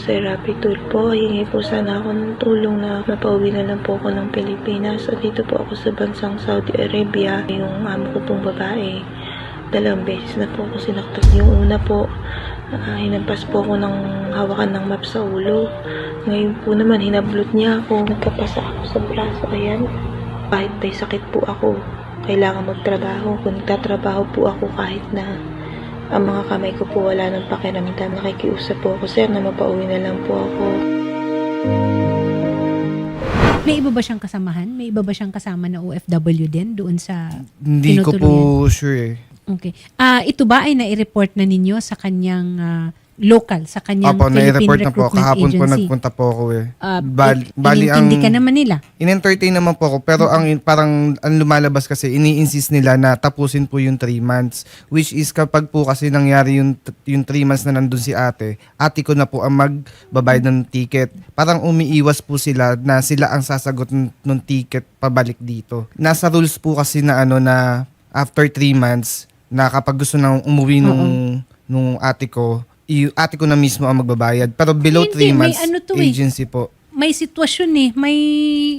Sir Rapi Tulpo, hingi po sana ako ng tulong na mapauwi na lang po ako ng Pilipinas. At dito po ako sa bansang Saudi Arabia. Yung amo ko pong babae, dalawang beses na po ako sinaktan. Yung una po, ah, hinampas po ako ng hawakan ng map sa ulo. Ngayon po naman, hinablot niya ako. Nagkapasa ako sa braso. Ayan. Kahit may sakit po ako, kailangan magtrabaho. Kung nagtatrabaho po ako kahit na ang mga kamay ko po wala nang pakiramdam. Nakikiusap po ako, sir, na mapauwi na lang po ako. May iba ba siyang kasamahan? May iba ba siyang kasama na OFW din doon sa Hindi ko po sure eh. Okay. Ah, ito ba ay nai-report na ninyo sa kanyang ah, local, sa kanyang Opo, Philippine nai-report na po. Recruitment Kahapon po Agency? nagpunta po ako eh. Bal- i- bali ang... inintindi ka naman nila. In-entertain naman po ako. Pero ang parang ang lumalabas kasi, ini-insist nila na tapusin po yung 3 months. Which is kapag po kasi nangyari yung, yung 3 months na nandun si ate, ate ko na po ang magbabayad ng ticket. Parang umiiwas po sila na sila ang sasagot ng, ng ticket pabalik dito. Nasa rules po kasi na ano na after 3 months, na kapag gusto nang umuwi nung, nung ate ko, i- ate ko na mismo ang magbabayad. Pero below Hindi, 3 may months, ano to eh. agency po. May sitwasyon eh, may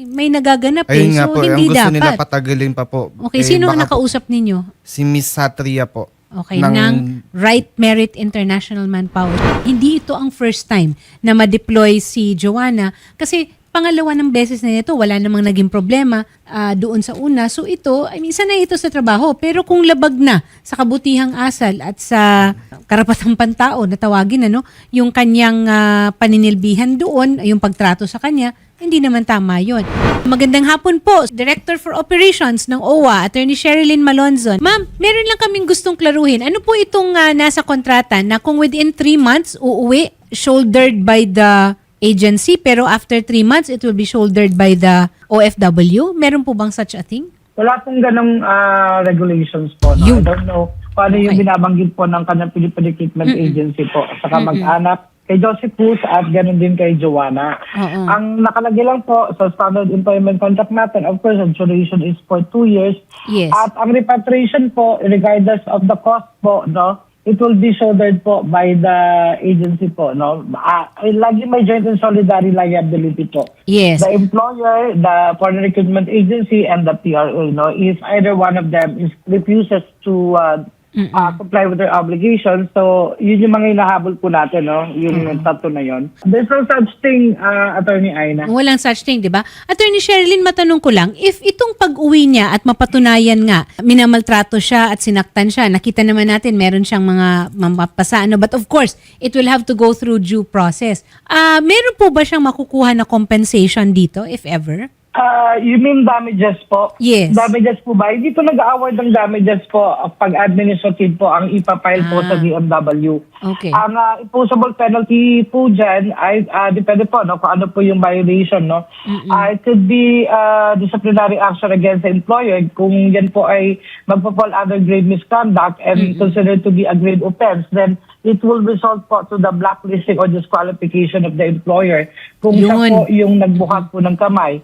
may nagaganap eh. Ayun nga so po, eh, ang hindi gusto dapat. nila patagalin pa po. okay, Eh, sino ang baka po- nakausap ninyo? Si Miss Satria po. Okay, ng Right Merit International Manpower. Hindi ito ang first time na ma-deploy si Joanna kasi pangalawa ng beses na ito, wala namang naging problema ah, doon sa una. So ito, I mean, sanay ito sa trabaho. Pero kung labag na sa kabutihang asal at sa karapatang pantao na tawagin, ano, yung kanyang ah, paninilbihan doon, yung pagtrato sa kanya, hindi naman tama yon. Magandang hapon po, Director for Operations ng OWA, Attorney Sherilyn Malonzon. Ma'am, meron lang kaming gustong klaruhin. Ano po itong ah, nasa kontrata na kung within 3 months uuwi, shouldered by the agency, pero after 3 months, it will be shouldered by the OFW? Meron po bang such a thing? Wala pong ganong ah, regulations po. No? Yun. I don't know paano yung Okay. binabanggit po ng kanyang Philippine Recruitment Agency po. Saka mag-anak kay Joseph Cruz at ganun din kay Joanna. Oo. Ang nakalagay lang po sa standard employment contract natin, of course, ang duration is for two years. Yes. At ang repatriation po, regardless of the cost po, no, it will be shouldered po by the agency po, no. Ah, lagi may joint and solidary liability po. Yes. The employer, the foreign recruitment agency, and the PRO, no, if either one of them is refuses to uh, uh, comply with their obligations, so yun yung mga hinahabol po natin, no, yung tatlo na yon. There's no such thing, uh, Attorney Aina. Walang such thing, di ba? Attorney Sherilyn, matanong ko lang, if itong pag-uwi niya at mapatunayan nga, minamaltrato siya at sinaktan siya, nakita naman natin meron siyang mga mamapasa, ano, but of course, it will have to go through due process. Ah, meron po ba siyang makukuha na compensation dito, if ever? Uh, you mean damages po? Yes. Damages po ba? Hindi po nag-award ng damages po pag administrative po ang ipapile po Ah. sa DMW. Okay. Ang uh, imposable penalty po dyan ay uh, depende po no, kung ano po yung violation. No? Uh, it could be uh, disciplinary action against the employer kung yan po ay magpa-fall under grave misconduct and considered to be a grave offense, then it will result po to the blacklisting or disqualification of the employer kung siya Yun. po yung nagbuhat po ng kamay.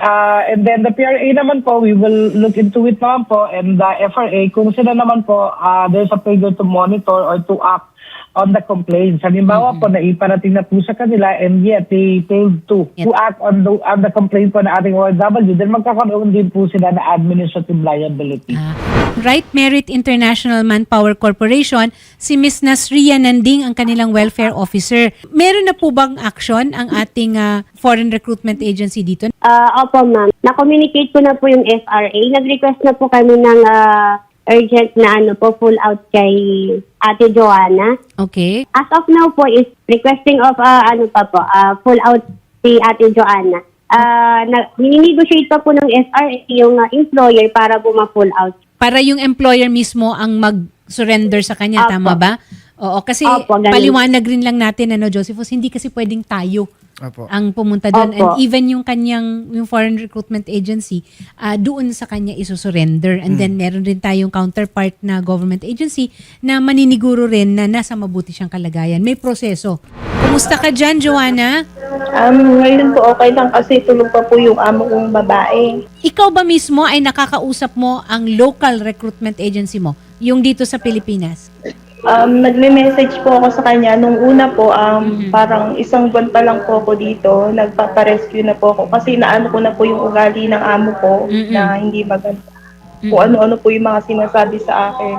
Uh, and then the PRA naman po, we will look into it naman po and the FRA, kung sila naman po, uh, there's a failure to monitor or to act on the complaints. Halimbawa po, naiparating na po sa kanila and yet they failed to, Yep. to act on the, on the complaint po na ating OFW, then magkakaroon din po sila na administrative liability. Ah, Right Merit International Manpower Corporation, si Ms. Nasria Nanding ang kanilang welfare officer. Meron na po bang action ang ating ah, foreign recruitment agency dito? Ah, opo, ma'am. Na-communicate ko na po yung FRA. Nag-request na po kami ng ah, urgent na ano po, full out kay Ate Joanna. Okay. As of now po is requesting of ah, ano pa po, ah, full out si Ate Joanna. Ah, na, negotiate pa po ng FRA yung ah, employer para po ma-full out. Para yung employer mismo ang mag-surrender sa kanya, Apo. tama ba? Oo, kasi ganun. paliwanag rin lang natin, ano, Josephus, hindi kasi pwedeng tayo Opo. ang pumunta doon. Opo. And even yung kanyang, yung foreign recruitment agency, ah, doon sa kanya isusurrender. And then meron rin tayong counterpart na government agency na maniniguro rin na nasa mabuti siyang kalagayan. May proseso. Kumusta ka dyan, Joanna? Um, ngayon po okay lang kasi tulog pa po yung amo kong babae. Ikaw ba mismo ay nakakausap mo ang local recruitment agency mo? Yung dito sa Pilipinas? Um, nagme-message po ako sa kanya. Nung una po, um, parang isang buwan pa lang po ako dito. Nagpaparescue na po ako. Kasi naano ko na po yung ugali ng amo ko Mm-mm. na hindi maganda. Kung ano-ano po yung mga sinasabi sa akin.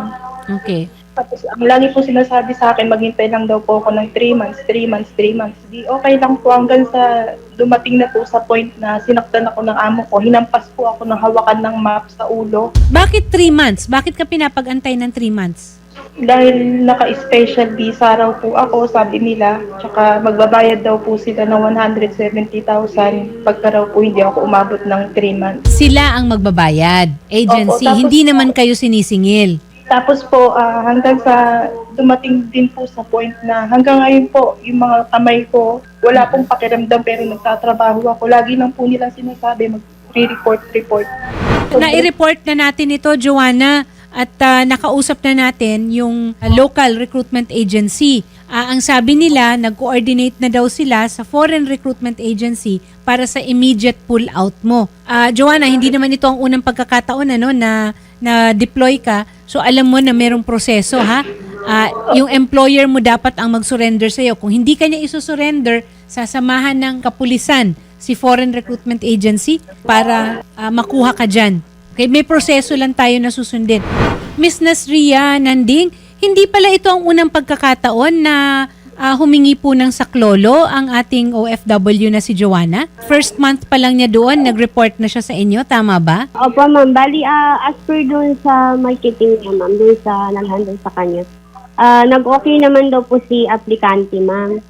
Okay. Tapos ang lagi po sinasabi sa akin, maghintay lang daw po ako ng 3 months, 3 months, 3 months. Di okay lang po hanggang sa dumating na po sa point na sinaktan ako ng amo ko. Hinampas po ako ng hawakan ng map sa ulo. Bakit three months? Bakit ka pinapag-antay ng three months? Dahil naka-special visa raw po ako, sabi nila. Tsaka magbabayad daw po sila ng 170,000 pagka raw po hindi ako umabot ng 3 months. Sila ang magbabayad. Agency, Opo, tapos- hindi naman kayo sinisingil. Tapos po, ah, hanggang sa dumating din po sa point na hanggang ngayon po, yung mga kamay ko, wala pong pakiramdam pero nagtatrabaho ako. Lagi lang po nila sinasabi, mag-report, report. So, Na-report na natin ito, Joanna, at ah, nakausap na natin yung ah, local recruitment agency. Ah, ang sabi nila, nag-coordinate na daw sila sa foreign recruitment agency para sa immediate pull-out mo. Ah, Joanna, hindi naman ito ang unang pagkakataon ano, na, na deploy ka. So alam mo na merong proseso, ha? Ah, yung employer mo dapat ang mag-surrender sa'yo. Kung hindi ka niya iso-surrender, sasamahan ng kapulisan si Foreign Recruitment Agency para ah, makuha ka dyan. Okay, may proseso lang tayo na susundin. Miss Nasria Nanding, hindi pala ito ang unang pagkakataon na ah, humingi po ng saklolo ang ating OFW na si Joanna. First month pa lang niya doon, nag-report na siya sa inyo, tama ba? Opo, ma'am. Bali, ah, as per dun sa marketing niya, ma'am, dun sa nag-handle sa kanya, ah, nag-okay naman daw po si aplikante, ma'am.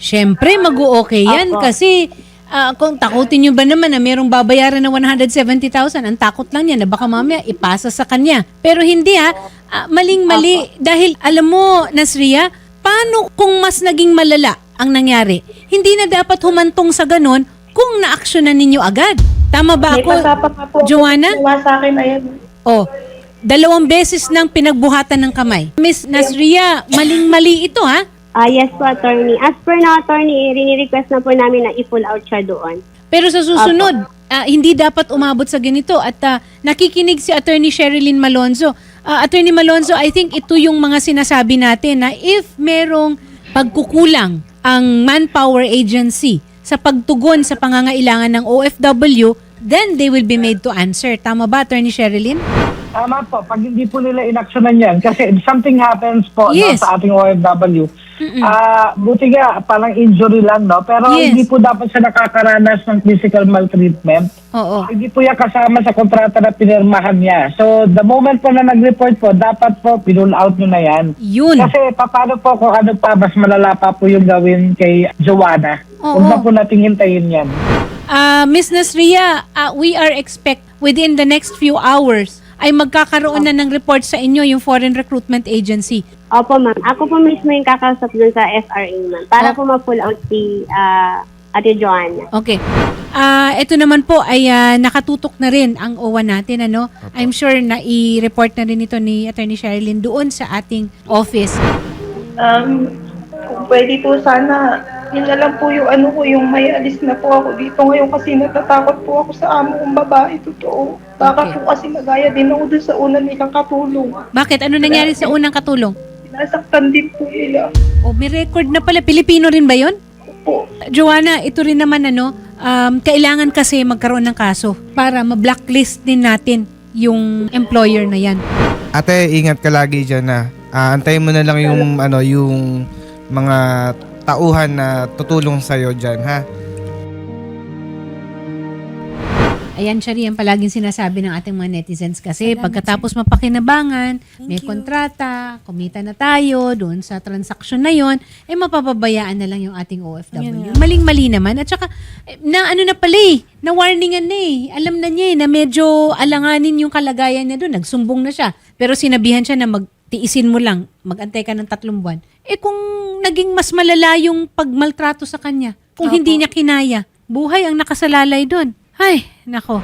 Siyempre, mag-okay yan Opo. kasi ah, kung takutin nyo ba naman na merong babayaran na 170,000, ang takot lang niya na baka mamaya ipasa sa kanya. Pero hindi ha, ah, maling-mali. Dahil alam mo, Nasria, paano kung mas naging malala ang nangyari? Hindi na dapat humantong sa ganon kung na-actionan ninyo agad. Tama ba May ako, pasapa nga po. Joanna? Kuha sa akin, ayan. Oh, dalawang beses nang pinagbuhatan ng kamay. Miss Nasria, maling-mali ito ha? Ah, yes po, attorney. As per na attorney, rini-request na po namin na i-pull out siya doon. Pero sa susunod, ah, hindi dapat umabot sa ganito at ah, nakikinig si Attorney Sherilyn Malonzo. Ah, Attorney Malonzo, I think ito yung mga sinasabi natin na if merong pagkukulang ang manpower agency sa pagtugon sa pangangailangan ng OFW, then they will be made to answer. Tama ba, Attorney Sherilyn? Tama po, pag hindi po nila inaksyonan yan, kasi if something happens po no, Yes. sa ating OFW, ah buti nga, parang injury lang, no? Pero Yes. hindi po dapat siya nakakaranas ng physical maltreatment. Oo. Hindi po yan kasama sa kontrata na pinirmahan niya. So, the moment po na nag-report po, dapat po, pinul out nyo na yan. Yun. Kasi paano po kung ano pa, mas malala pa po yung gawin kay Joanna. Oo. Huwag na po nating hintayin yan. Ah, Miss Nasria, ah, we are expect within the next few hours ay magkakaroon na ng report sa inyo yung Foreign Recruitment Agency. Opo, ma'am. Ako po mismo yung kakausap doon sa SRA, ma'am. Para Oh. po ma-pull out si ah, Ate Joanna. Okay. Ah, ito naman po ay ah, nakatutok na rin ang OWA natin ano. I'm sure na i-report na rin ito ni Attorney Sherilyn doon sa ating office. Um, kung pwede po sana, yun na lang po yung ano ko, yung may alis na po ako dito ngayon kasi natatakot po ako sa amo kong babae, totoo. Baka Okay. po kasi nagaya din ako dun sa una nilang katulong. Bakit ano nangyari sa unang katulong? Nasaktan din po nila. Oh, may record na pala. Pilipino rin ba 'yon? Po. Joanna, ito rin naman ano, um, kailangan kasi magkaroon ng kaso para ma-blacklist din natin yung employer na yan. Ate, ingat ka lagi dyan na. Ah, antayin mo na lang yung ano yung mga tauhan na tutulong sa dyan, ha? Ayan siya rin ang palaging sinasabi ng ating mga netizens kasi pagkatapos mapakinabangan, may kontrata, kumita na tayo doon sa transaksyon na yon, eh mapapabayaan na lang yung ating OFW. Maling-mali naman. At saka, eh, na ano na pala eh, na warningan na eh. Alam na niya eh, na medyo alanganin yung kalagayan niya doon. Nagsumbong na siya. Pero sinabihan siya na magtiisin mo lang, magantay ka ng tatlong buwan. Eh kung naging mas malala yung pagmaltrato sa kanya, kung hindi niya kinaya, buhay ang nakasalalay doon. Ay, nako.